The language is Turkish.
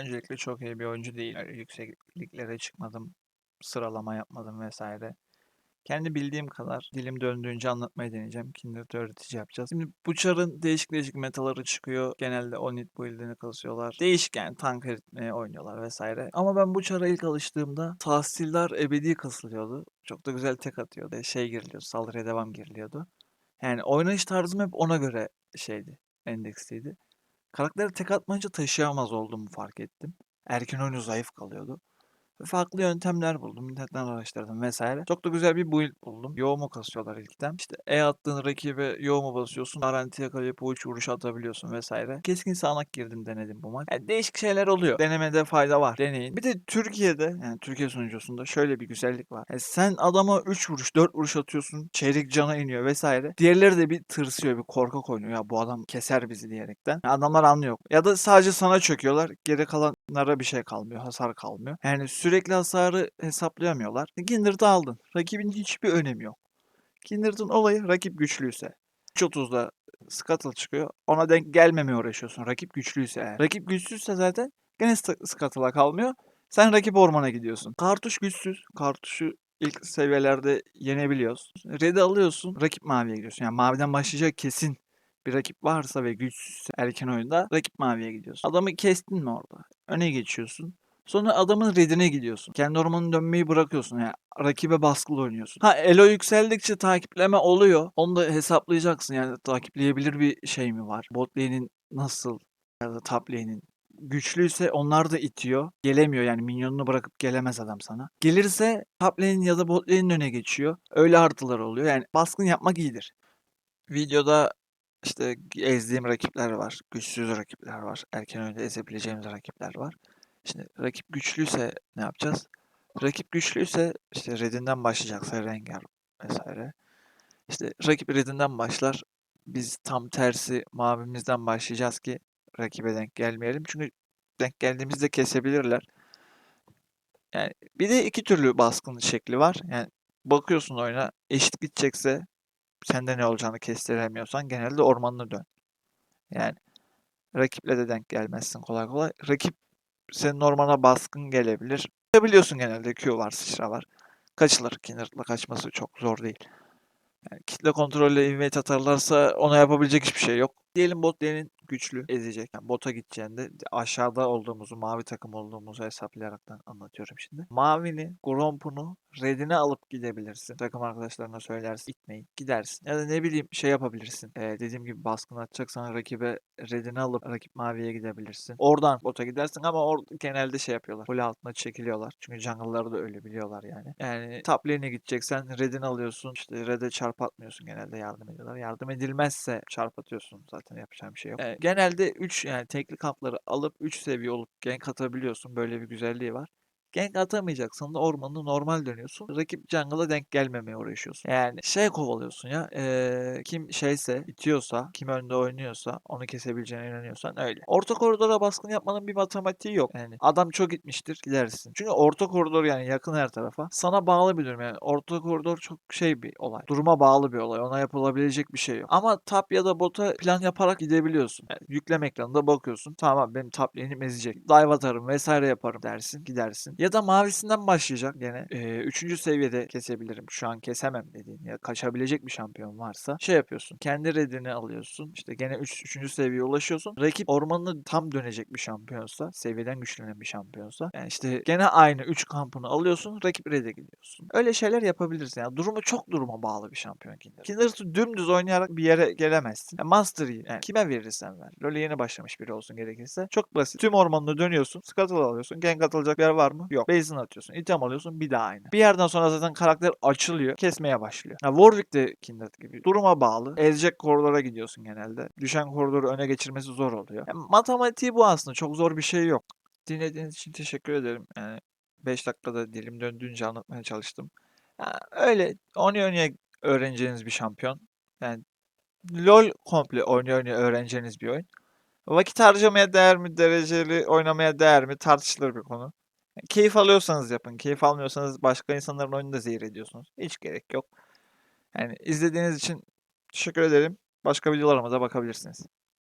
Öncelikle çok iyi bir oyuncu değil. Yüksekliklere çıkmadım, sıralama yapmadım vesaire. Kendi bildiğim kadar dilim döndüğünce anlatmayı deneyeceğim. Kindred öğretici yapacağız. Şimdi bu değişik değişik metaları çıkıyor. Genelde Onit build'ini kasıyorlar. Değişik yani tank eritmeye oynuyorlar vesaire. Ama ben bu ilk alıştığımda tahsiller ebedi kasılıyordu. Çok da güzel tek atıyordu. Şey giriliyordu, saldırıya devam giriliyordu. Yani oynayış tarzım hep ona göre şeydi, endeksliydi. Karakteri tek atmayınca taşıyamaz olduğumu fark ettim. Erken oyunu zayıf kalıyordu. Farklı yöntemler buldum. internetten araştırdım vesaire. Çok da güzel bir build buldum. Yoğumu kasıyorlar ilkten. İşte E attığın rakibe yoğumu basıyorsun. Garanti yakalayıp uç vuruş atabiliyorsun vesaire. Keskin sağanak girdim denedim bu maç. Yani değişik şeyler oluyor. Denemede fayda var. Deneyin. Bir de Türkiye'de yani Türkiye sunucusunda şöyle bir güzellik var. Yani sen adama 3 vuruş 4 vuruş atıyorsun. Çeyrek cana iniyor vesaire. Diğerleri de bir tırsıyor bir korkak oynuyor. Ya bu adam keser bizi diyerekten. Yani adamlar anlıyor. Ya da sadece sana çöküyorlar. Geri kalanlara bir şey kalmıyor. Hasar kalmıyor. Yani sürekli hasarı hesaplayamıyorlar. Kindred'ı aldın. Rakibin hiçbir önemi yok. Kindred'ın olayı rakip güçlüyse. 3.30'da Scuttle çıkıyor. Ona denk gelmemeye uğraşıyorsun. Rakip güçlüyse eğer. Rakip güçsüzse zaten gene Scuttle'a kalmıyor. Sen rakip ormana gidiyorsun. Kartuş güçsüz. Kartuşu ilk seviyelerde yenebiliyoruz. Red'i alıyorsun. Rakip maviye gidiyorsun. Yani maviden başlayacak kesin bir rakip varsa ve güçsüzse erken oyunda rakip maviye gidiyorsun. Adamı kestin mi orada? Öne geçiyorsun. Sonra adamın redine gidiyorsun. Kendi ormanını dönmeyi bırakıyorsun. Yani rakibe baskılı oynuyorsun. Ha elo yükseldikçe takipleme oluyor. Onu da hesaplayacaksın. Yani takipleyebilir bir şey mi var? Bot lane'in nasıl ya da top lane'in güçlüyse onlar da itiyor. Gelemiyor yani minyonunu bırakıp gelemez adam sana. Gelirse top lane ya da bot lane'in öne geçiyor. Öyle artılar oluyor. Yani baskın yapmak iyidir. Videoda işte ezdiğim rakipler var. Güçsüz rakipler var. Erken oyunda ezebileceğimiz rakipler var. Şimdi rakip güçlüyse ne yapacağız? Rakip güçlüyse işte Red'inden başlayacaksa Rengar vesaire. İşte rakip Red'inden başlar. Biz tam tersi mavimizden başlayacağız ki rakibe denk gelmeyelim. Çünkü denk geldiğimizde kesebilirler. Yani bir de iki türlü baskın şekli var. Yani bakıyorsun oyuna eşit gidecekse sende ne olacağını kestiremiyorsan genelde ormanına dön. Yani rakiple de denk gelmezsin kolay kolay. Rakip senin ormana baskın gelebilir. Biliyorsun genelde Q var, sıçra var. Kaçılır. Kindred'la kaçması çok zor değil. Yani kitle kontrolle invade atarlarsa ona yapabilecek hiçbir şey yok. Diyelim bot lane'in güçlü ezecek. Yani bota gideceğinde aşağıda olduğumuzu, mavi takım olduğumuzu hesaplayaraktan anlatıyorum şimdi. Mavini, Gromp'unu redine alıp gidebilirsin. Takım arkadaşlarına söylersin, gitmeyin, gidersin. Ya da ne bileyim şey yapabilirsin. Ee, dediğim gibi baskın atacaksan rakibe redine alıp rakip maviye gidebilirsin. Oradan bota gidersin ama or genelde şey yapıyorlar. Full altına çekiliyorlar. Çünkü jungle'ları da öyle biliyorlar yani. Yani top lane'e gideceksen redini alıyorsun. İşte red'e çarp atmıyorsun genelde yardım ediyorlar. Yardım edilmezse çarp atıyorsun zaten yapacağım bir şey yok. Ee, genelde 3 yani tekli kampları alıp 3 seviye olup gank atabiliyorsun. Böyle bir güzelliği var. Gank atamayacaksan da ormanı normal dönüyorsun. Rakip jungle'a denk gelmemeye uğraşıyorsun. Yani şey kovalıyorsun ya. eee, kim şeyse, itiyorsa, kim önde oynuyorsa, onu kesebileceğine inanıyorsan öyle. Orta koridora baskın yapmanın bir matematiği yok. Yani adam çok gitmiştir, gidersin. Çünkü orta koridor yani yakın her tarafa. Sana bağlı bir durum yani. Orta koridor çok şey bir olay. Duruma bağlı bir olay. Ona yapılabilecek bir şey yok. Ama top ya da bota plan yaparak gidebiliyorsun. Yani yükleme ekranında bakıyorsun. Tamam benim top lane'im ezecek. Dive atarım vesaire yaparım dersin. Gidersin. Ya da mavisinden başlayacak gene. Ee, üçüncü seviyede kesebilirim. Şu an kesemem dediğin ya kaçabilecek bir şampiyon varsa şey yapıyorsun. Kendi redini alıyorsun. İşte gene 3. Üç, üçüncü seviyeye ulaşıyorsun. Rakip ormanını tam dönecek bir şampiyonsa, seviyeden güçlenen bir şampiyonsa. Yani işte gene aynı 3 kampını alıyorsun. Rakip red'e gidiyorsun. Öyle şeyler yapabilirsin. Yani durumu çok duruma bağlı bir şampiyon Kindred. Kindred'ı dümdüz oynayarak bir yere gelemezsin. Yani Mastery yani kime verirsen ver. LoL'e yeni başlamış biri olsun gerekirse. Çok basit. Tüm ormanını dönüyorsun. Scuttle alıyorsun. Gank atılacak yer var mı? Yok. Base'ini atıyorsun. item alıyorsun. Bir daha aynı. Bir yerden sonra zaten karakter açılıyor. Kesmeye başlıyor. Ya Warwick de Kindred gibi. Duruma bağlı. Ezecek koridora gidiyorsun genelde. Düşen koridoru öne geçirmesi zor oluyor. Yani matematiği bu aslında. Çok zor bir şey yok. Dinlediğiniz için teşekkür ederim. Yani 5 dakikada dilim döndüğünce anlatmaya çalıştım. Ya öyle oynaya oynaya öğreneceğiniz bir şampiyon. Yani LoL komple oynaya oynaya öğreneceğiniz bir oyun. Vakit harcamaya değer mi, dereceli oynamaya değer mi tartışılır bir konu. Keyif alıyorsanız yapın. Keyif almıyorsanız başka insanların oyununu da zehir ediyorsunuz. Hiç gerek yok. Yani izlediğiniz için teşekkür ederim. Başka videolarıma da bakabilirsiniz.